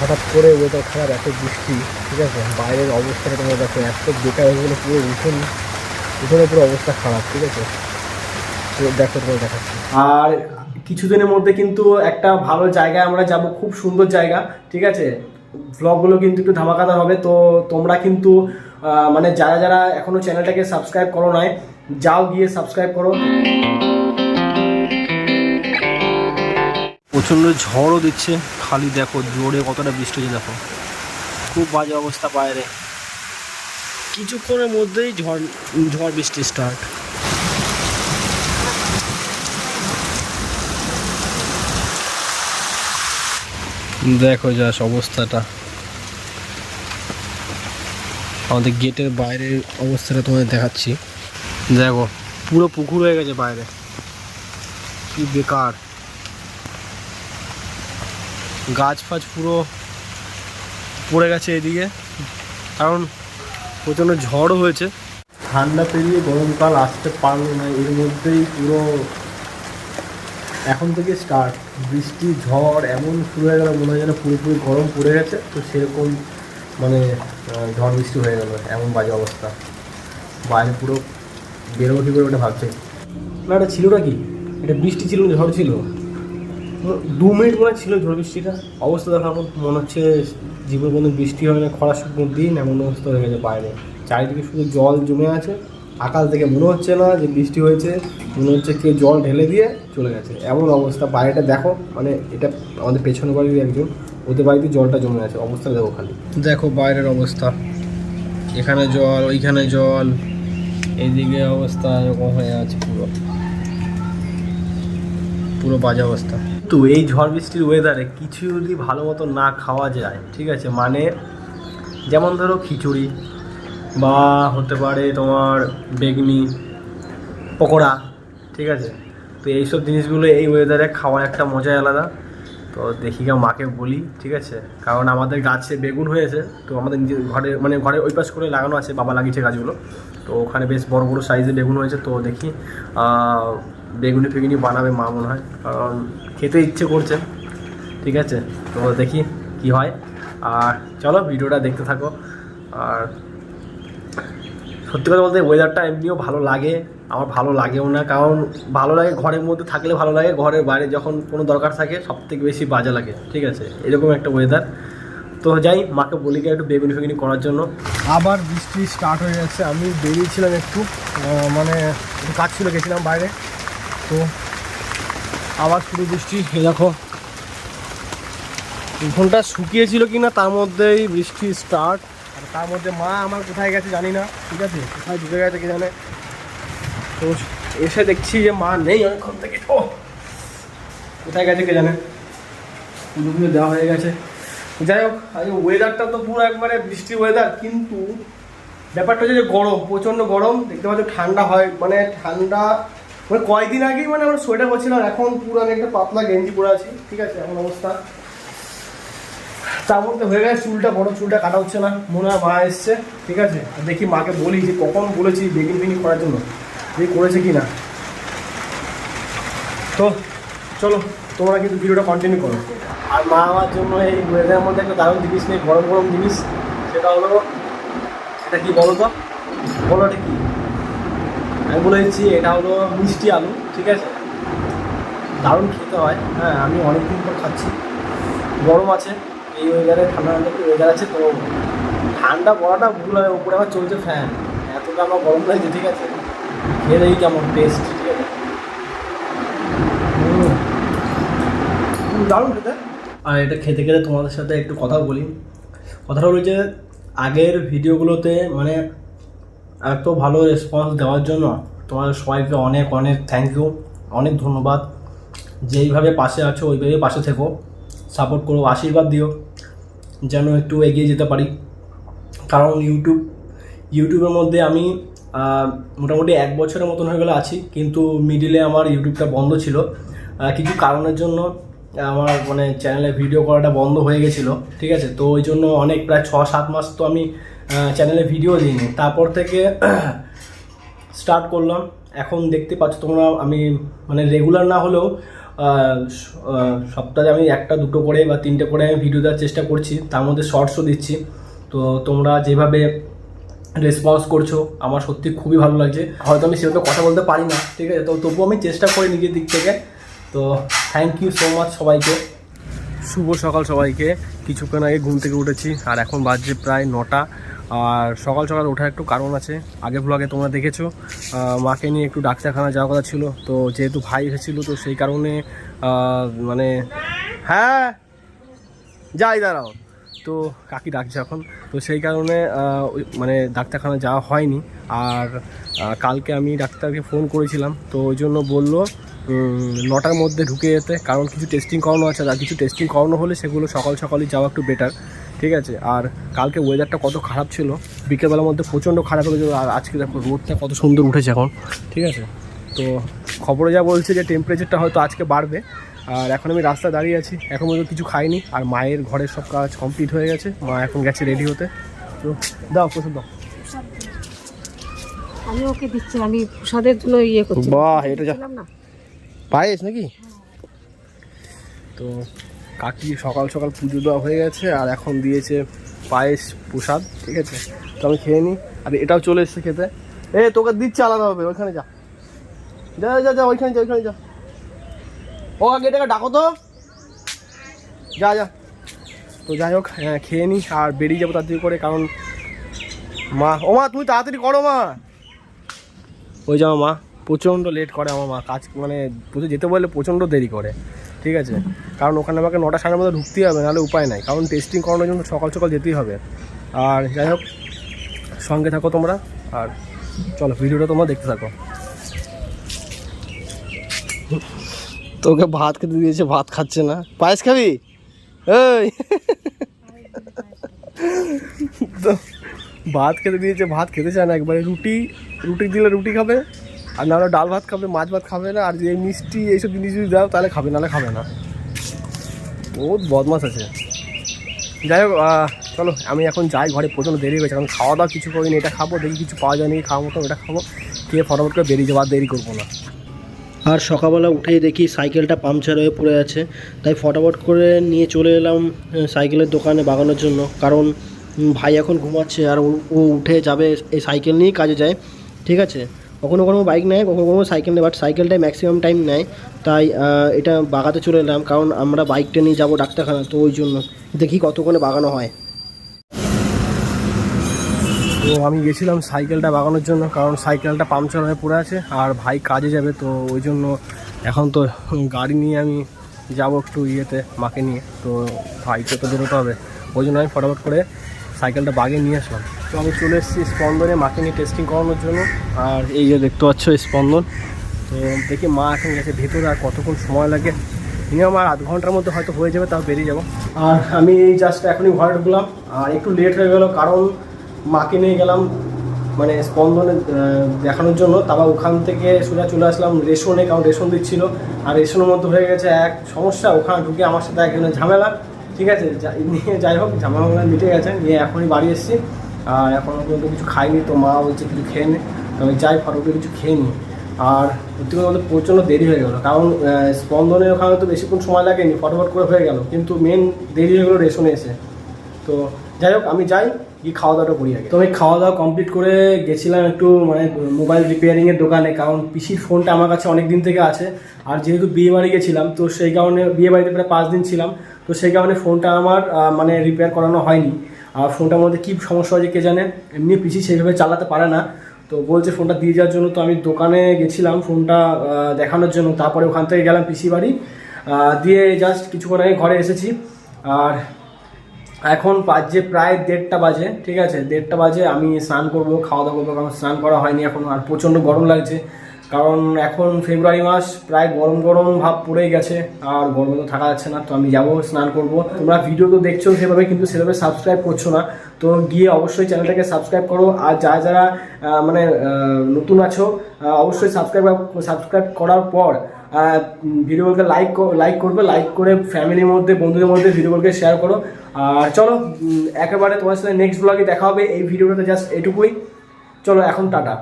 হঠাৎ করে ওয়েদার খারাপ, এত বৃষ্টি, ঠিক আছে? বাইরের অবস্থাটা তোমরা দেখো, এত বেকার হয়ে গেলো পুরো উঠোন, উঠোনের পুরো অবস্থা খারাপ, ঠিক আছে? দেখো তোমার দেখাচ্ছি। আর কিছুদিনের মধ্যে কিন্তু একটা ভালো জায়গায় আমরা যাব, খুব সুন্দর জায়গা, ঠিক আছে? ব্লগগুলো কিন্তু একটু ধামাকাদার হবে, তো তোমরা কিন্তু মানে যারা যারা এখনও চ্যানেলটাকে সাবস্ক্রাইব করো নাই, যাও গিয়ে সাবস্ক্রাইব করো। প্রচণ্ড ঝড়ও দিচ্ছে। খালি দেখো জোরে কতটা বৃষ্টি হচ্ছে, দেখো। খুব বাজে অবস্থা বাইরে। কিছুক্ষণের মধ্যেই ঝড় ঝড় বৃষ্টি স্টার্ট দেখো যাস অবস্থাটা। আমাদের গেটের বাইরের অবস্থাটা তোমাদের দেখাচ্ছি। দেখো, পুরো পুকুর হয়ে গেছে বাইরে। কি বেকার। গাছ ফাছ পুরো পড়ে গেছে এদিকে। কারণ প্রচণ্ড ঝড়ও হয়েছে। ঠান্ডা পেরিয়ে গরমকাল আসতে পারল না। এর মধ্যেই পুরো এখন থেকে স্টার্ট বৃষ্টি, ঝড় এমন শুরু হয়ে গেল, মনে হয় যেন পুরোপুরি গরম পড়ে গেছে। তো সেরকম মানে ঝড় বৃষ্টি হয়ে গেল। এমন বাজে অবস্থা। বাইরে পুরো বেরোবো কী করে ওটা ভাবছে। না, এটা ছিল কি এটা বৃষ্টি ছিল ঝড় ছিল। দু মিনিট মনে ছিল ঝড় বৃষ্টিটা। অবস্থা দেখো এখন মনে হচ্ছে জীবনে কোনো বৃষ্টি হয় না, খরা শুকনো দিন, এমন অবস্থা হয়ে গেছে বাইরে। চারিদিকে শুধু জল জমে আছে, আকাশ থেকে মনে হচ্ছে না যে বৃষ্টি হয়েছে, মনে হচ্ছে কেউ জল ঢেলে দিয়ে চলে গেছে। এমন অবস্থা, বাইরেটা দেখো মানে এটা আমাদের পেছনে বাড়ির একজন, ওদের বাড়িতে জলটা জমে আছে, অবস্থা দেখো খালি। দেখো বাইরের অবস্থা, এখানে জল, ওইখানে জল, এইদিকে অবস্থা এরকম হয়ে আছে পুরো। পুরো বাজে অবস্থা। তো এই ঝড় বৃষ্টির ওয়েদারে কিছু যদি ভালো মতো না খাওয়া যায়, ঠিক আছে মানে যেমন ধরো খিচুড়ি বা হতে পারে তোমার বেগনি, পকোড়া, ঠিক আছে, তো এইসব জিনিসগুলো এই ওয়েদারে খাওয়ার একটা মজাই আলাদা। তো দেখি গা মাকে বলি, ঠিক আছে, কারণ আমাদের গাছে বেগুন হয়েছে, তো আমাদের নিজের ঘরে মানে ঘরে ওই পাশ করে লাগানো আছে, বাবা লাগিয়েছে গাছগুলো, তো ওখানে বেশ বড় বড় সাইজে বেগুন হয়েছে, তো দেখি বেগুনি ফেগুনি বানাবে মা মনে হয়, কারণ খেতে ইচ্ছে করছে। ঠিক আছে? তো দেখি কি হয়। আর চলো ভিডিওটা দেখতে থাকো। আর সত্যি কথা বলতে ওয়েদারটা এমনিও ভালো লাগে। আমার ভালো লাগেও না, কারণ ভালো লাগে ঘরের মধ্যে থাকলে ভালো লাগে। ঘরের বাইরে যখন কোনো দরকার থাকে সব থেকে বেশি বাজে লাগে। ঠিক আছে? এরকম একটা ওয়েদার তো যাই, মাকে বলি গিয়ে একটু বেগুনি ফেগুনি করার জন্য। আবার বৃষ্টি স্টার্ট হয়ে যাচ্ছে আমি বেরিয়েছিলাম একটু মানে কাজ ছিল, গেছিলাম বাইরে। তো আবার শুরু বৃষ্টি, এ দেখো। ঘণ্টা শুকিয়েছিল কি না তার মধ্যেই বৃষ্টি স্টার্ট আর তার মধ্যে মা আমার কোথায় গেছে জানি না, ঠিক আছে? কোথায় ঢুকে গেছে কে জানে? তো এসে দেখছি যে মা নেই অনেকক্ষণ থেকে। ও! কোথায় গেছে কে জানে? পুজো পুজো দেওয়া হয়ে গেছে। যাই হোক, আজ ওয়েদারটা তো পুরো একবারে বৃষ্টি ওয়েদার কিন্তু ব্যাপারটা হচ্ছে যে গরম, প্রচণ্ড গরম। দেখতে পাচ্ছ ঠান্ডা হয় মানে ঠান্ডা মানে কয়েকদিন আগেই মানে আমরা সোয়েটার করছিলাম এখন পুরো আমি একটা পাতলা গেঞ্জি পরে আছি, ঠিক আছে, এখন অবস্থা। তার মধ্যে হয়ে গেছে চুলটা বড়, চুলটা কাটা হচ্ছে না, মনে হয় মা এসছে, ঠিক আছে দেখি মাকে বলি যে কখন বলেছি বেগিন ফিনিং করার জন্য, যে করেছে কি না তো চলো, তোমরা কিন্তু ভিডিওটা কন্টিনিউ করো। আর মা আমার জন্য এই ওয়েদারের মধ্যে একটা দারুণ জিনিস নেই গরম গরম জিনিস, সেটা হলো এটা কি বলো তো? বলো এটা কি? আমি বলে দিচ্ছি এটা হলো মিষ্টি আলু, ঠিক আছে? দারুণ খেতে হয়। হ্যাঁ আমি অনেক দিন পর খাচ্ছি। গরম আছে, এই ওয়েদারে ঠান্ডা ঠান্ডা একটু ওয়েদার আছে তো। ঠান্ডা পড়াটা ভুল হবে, উপরে আমার চলছে ফ্যান এতটা আমার গরম লাগছে, ঠিক আছে? খেয়ে দেখি কেমন টেস্ট ঠিক আছে? দারুণ খেতে। আর এটা খেতে খেতে তোমাদের সাথে একটু কথা বলি। কথাটা হলো যে, আগের ভিডিওগুলোতে মানে এত ভালো রেসপন্স দেওয়ার জন্য তোমাদের সবাইকে অনেক অনেক থ্যাংক ইউ অনেক ধন্যবাদ। যেইভাবে পাশে আছো, ওইভাবে পাশে থেকো। সাপোর্ট করো, আশীর্বাদ দিও, যেন একটু এগিয়ে যেতে পারি। কারণ ইউটিউব ইউটিউবের মধ্যে আমি মোটামুটি এক বছরের মতন হয়ে গেলে আছি, কিন্তু মিডিলে আমার ইউটিউবটা বন্ধ ছিল। কিছু কারণের জন্য, আমার মানে চ্যানেলে ভিডিও করাটা বন্ধ হয়ে গেছিল, ঠিক আছে? তো ওই জন্য অনেক, প্রায় ছ সাত মাস তো আমি চ্যানেলে ভিডিও দিইনি। তারপর থেকে স্টার্ট করলাম। এখন দেখতে পাচ্ছ তোমরা, আমি মানে রেগুলার না হলেও সপ্তাহে আমি একটা, দুটো করে বা তিনটে করে আমি ভিডিও দেওয়ার চেষ্টা করছি। তার মধ্যে শর্টসও দিচ্ছি। তো তোমরা যেভাবে রেসপন্স করছ, আমার সত্যি খুবই ভালো লাগছে। হয়তো আমি সেভাবে কথা বলতে পারি না, ঠিক আছে? তো তবুও আমি চেষ্টা করি নিজের দিক থেকে। তো থ্যাংক ইউ সো মাচ সবাইকে। শুভ সকাল সবাইকে। কিছুক্ষণ আগে ঘুম থেকে উঠেছি, আর এখন বাজছে প্রায় নটা। আর সকাল সকাল ওঠার একটু কারণ আছে। আগে ব্লগে তোমরা দেখেছ। মাকে নিয়ে একটু ডাক্তারখানা যাওয়ার কথা ছিল। তো যেহেতু ভাই এসেছিল, তো সেই কারণে মানে হ্যাঁ যাই দাঁড়াও। তো কাকি ডাকছে এখন। তো সেই কারণে মানে ডাক্তারখানা যাওয়া হয়নি। আর কালকে আমি ডাক্তারকে ফোন করেছিলাম। তো ওই জন্য বলল নটার মধ্যে ঢুকে যেতে। কারণ কিছু টেস্টিং করানো আছে। আর কিছু টেস্টিং করানো হলে সেগুলো সকাল সকালই যাওয়া একটু বেটার ঠিক আছে? আর কালকে ওয়েদারটা কত খারাপ ছিল? বিকেলবেলার মধ্যে প্রচণ্ড খারাপ হয়ে গেছিল আর আজকে দেখো রোদটা কত সুন্দর উঠেছে এখন ঠিক আছে? তো খবরে যা বলছে যে টেম্পারেচারটা হয়তো আজকে বাড়বে আর এখন আমি রাস্তায় দাঁড়িয়ে আছি এখন পর্যন্ত কিছু খাইনি আর মায়ের ঘরের সব কাজ কমপ্লিট হয়ে গেছে মা এখন গেছে রেডি হতে। তো দাও প্রসাদ দাও। আমি ওকে দিচ্ছি আমি প্রসাদের জন্য ইয়ে করছি। বাহ, এটা যা- না। পায়েস নাকি? তো কাকি সকাল সকাল পুজো দেওয়া হয়ে গেছে আর এখন দিয়েছে পায়েস প্রসাদ ঠিক আছে? তো আমি খেয়ে নিই। আর এটাও চলে এসছে খেতে। এ তোকে দিচ্ছে আলাদা হবে ওইখানে যা। যা যা যা ওইখানে যা ওইখানে যা। ও আগে এটাকে ডাকো তো। যা যা। তো যাই হোক হ্যাঁ, খেয়ে নিই। আর বেরিয়ে যাব তাড়াতাড়ি করে কারণ মা ও মা তুমি তাড়াতাড়ি করো মা। ওই যাও মা প্রচণ্ড লেট করে আমার মা। কাজ মানে পুজো যেতে বললে প্রচণ্ড দেরি করে। ঠিক আছে? কারণ ওখানে আমাকে নটা সাড়ে মধ্যে ঢুকতেই হবে, নাহলে উপায় নাই। কারণ টেস্টিং করানোর জন্য সকাল সকাল যেতেই হবে। আর যাই হোক, সঙ্গে থাকো তোমরা। আর চলো, ভিডিওটা তোমরা দেখতে থাকো। তোকে ভাত খেতে দিয়েছে, ভাত খাচ্ছে না। পায়েস খাবি? এই! তো, ভাত খেতে দিয়েছে, ভাত খেতে চায় না। একবারে রুটি রুটি দিলে রুটি খাবে। আর নাহলে ডাল ভাত খাবে, মাছ ভাত খাবে না, আর যে মিষ্টি এইসব জিনিস যদি দাও, তাহলে খাবে, নাহলে খাবে না। বহুত বদমাস আছে। যাই হোক চলো, আমি এখন যাই, ঘরে প্রচণ্ড দেরি হয়েছে কারণ খাওয়া দাওয়া কিছু করিনি, এটা খাব, দেখি কিছু পাওয়া যায় নাকি, খাওয়ার মতো এটা খাব, খেয়ে ফটাফট করে বেরিয়ে যাব, আর দেরি করব না। আর সকালবেলা উঠেই দেখি সাইকেলটা পাংচার হয়ে পড়ে আছে, তাই ফটাফট করে নিয়ে চলে এলাম সাইকেলের দোকানে বাগানোর জন্য। কারণ ভাই এখন ঘুমাচ্ছে, আর ও উঠে যাবে, এই সাইকেল নিয়েই কাজে যায়, ঠিক আছে? কখনো কখনো বাইক নেয়, কখনো কখনো সাইকেল নেয় বাট সাইকেলটাই ম্যাক্সিমাম টাইম নেয়। তাই এটা বাগাতে চলে এলাম, কারণ আমরা বাইকটা নিয়ে যাব ডাক্তারখানা, তো ওই জন্য। দেখি কতক্ষণে বাগানো হয়। তো আমি গেছিলাম সাইকেলটা বাগানোর জন্য, কারণ সাইকেলটা পাংচার হয়ে পড়ে আছে, আর ভাই কাজে যাবে, তো ওই জন্য এখন তো গাড়ি নিয়ে আমি যাব একটু ইয়েতে, মাকে নিয়ে। তো ভাইকে তো বেরোতে হবে, ওই জন্য আমি ফটাফট করে সাইকেলটা বাগে নিয়ে আসলাম। তো আমি চলে এসেছি স্পন্দনে মাকে নিয়ে টেস্টিং করানোর জন্য। আর এই যে দেখতে পাচ্ছ স্পন্দন, তো দেখি মা এখন গেছে ভেতরে আর কতক্ষণ সময় লাগে। মিনিমাম আর আধ ঘণ্টার মধ্যে হয়তো হয়ে যাবে, তাও বেরিয়ে যাব। আর আমি এই জাস্ট এখনই ঘরে ঢুকলাম। আর একটু লেট হয়ে গেল, কারণ মাকে নিয়ে গেলাম মানে স্পন্দনে দেখানোর জন্য। তারপর ওখান থেকে সোজা চলে আসলাম রেশনে কারণ রেশন দিচ্ছিল। আর রেশনের মধ্যে হয়ে গেছে এক সমস্যা, ওখানে ঢুকে আমার সাথে এক ঝামেলা। ঠিক আছে নিয়ে যাই হোক ঝামেলা মিটে গেছে, নিয়ে এখনই বাড়ি এসেছি। আর এখনও পর্যন্ত কিছু খাইনি, তো মা বলছে কিছু খেয়ে নে। তো আমি যাই ফটোকে কিছু খেয়ে নিই। আর সত্যি কথা বলতে প্রচণ্ড দেরি হয়ে গেলো, কারণ স্পন্দনের ওখানে তো বেশিক্ষণ সময় লাগেনি, ফটোফট করে হয়ে গেল, কিন্তু মেন দেরি হয়ে গেলো রেশনে এসে। তো যাই হোক, আমি যাই, গিয়ে খাওয়া দাওয়াটা করি আগে। তো আমি খাওয়া দাওয়া কমপ্লিট করে গেছিলাম একটু মানে মোবাইল রিপেয়ারিংয়ের দোকানে, কারণ পিসির ফোনটা আমার কাছে অনেক দিন থেকে আছে। আর যেহেতু বিয়ে বাড়ি গেছিলাম, তো সেই কারণে বিয়ে বাড়িতে প্রায় পাঁচ দিন ছিলাম, তো সেই কারণে ফোনটা আমার মানে রিপেয়ার করানো হয়নি। আর ফোনটার মধ্যে কী সমস্যা হয়েছে কে জানে? এমনি পিসি সেইভাবে চালাতে পারে না। তো বলছে ফোনটা দিয়ে যাওয়ার জন্য, তো আমি দোকানে গেছিলাম ফোনটা দেখানোর জন্য। তারপরে ওখান থেকে গেলাম পিসি বাড়ি দিয়ে জাস্ট কিছুক্ষণ আগে ঘরে এসেছি। আর এখন বাজে প্রায় দেড়টা বাজে, ঠিক আছে? দেড়টা বাজে, আমি স্নান করব, খাওয়া দাওয়া করব, কারণ স্নান করা হয়নি এখন, আর প্রচণ্ড গরম লাগছে। কারণ এখন ফেব্রুয়ারি মাস, প্রায় গরম গরম ভাব পড়েই গেছে, আর গরমে তো থাকা যাচ্ছে না, তো আমি যাব, স্নান করব। তোমরা ভিডিও তো দেখছ সেভাবে, কিন্তু সেভাবে সাবস্ক্রাইব করছ না। তো গিয়ে অবশ্যই চ্যানেলটাকে সাবস্ক্রাইব করো, আর যারা যারা মানে নতুন আছো অবশ্যই সাবস্ক্রাইব সাবস্ক্রাইব করার পর ভিডিওগুলোকে লাইক লাইক করবে লাইক করে ফ্যামিলির মধ্যে, বন্ধুদের মধ্যে ভিডিওগুলোকে শেয়ার করো। আর চলো একেবারে তোমার সাথে নেক্সট ব্লগে দেখা হবে, এই ভিডিওটাতে জাস্ট এটুকুই। চলো, এখন টাটা।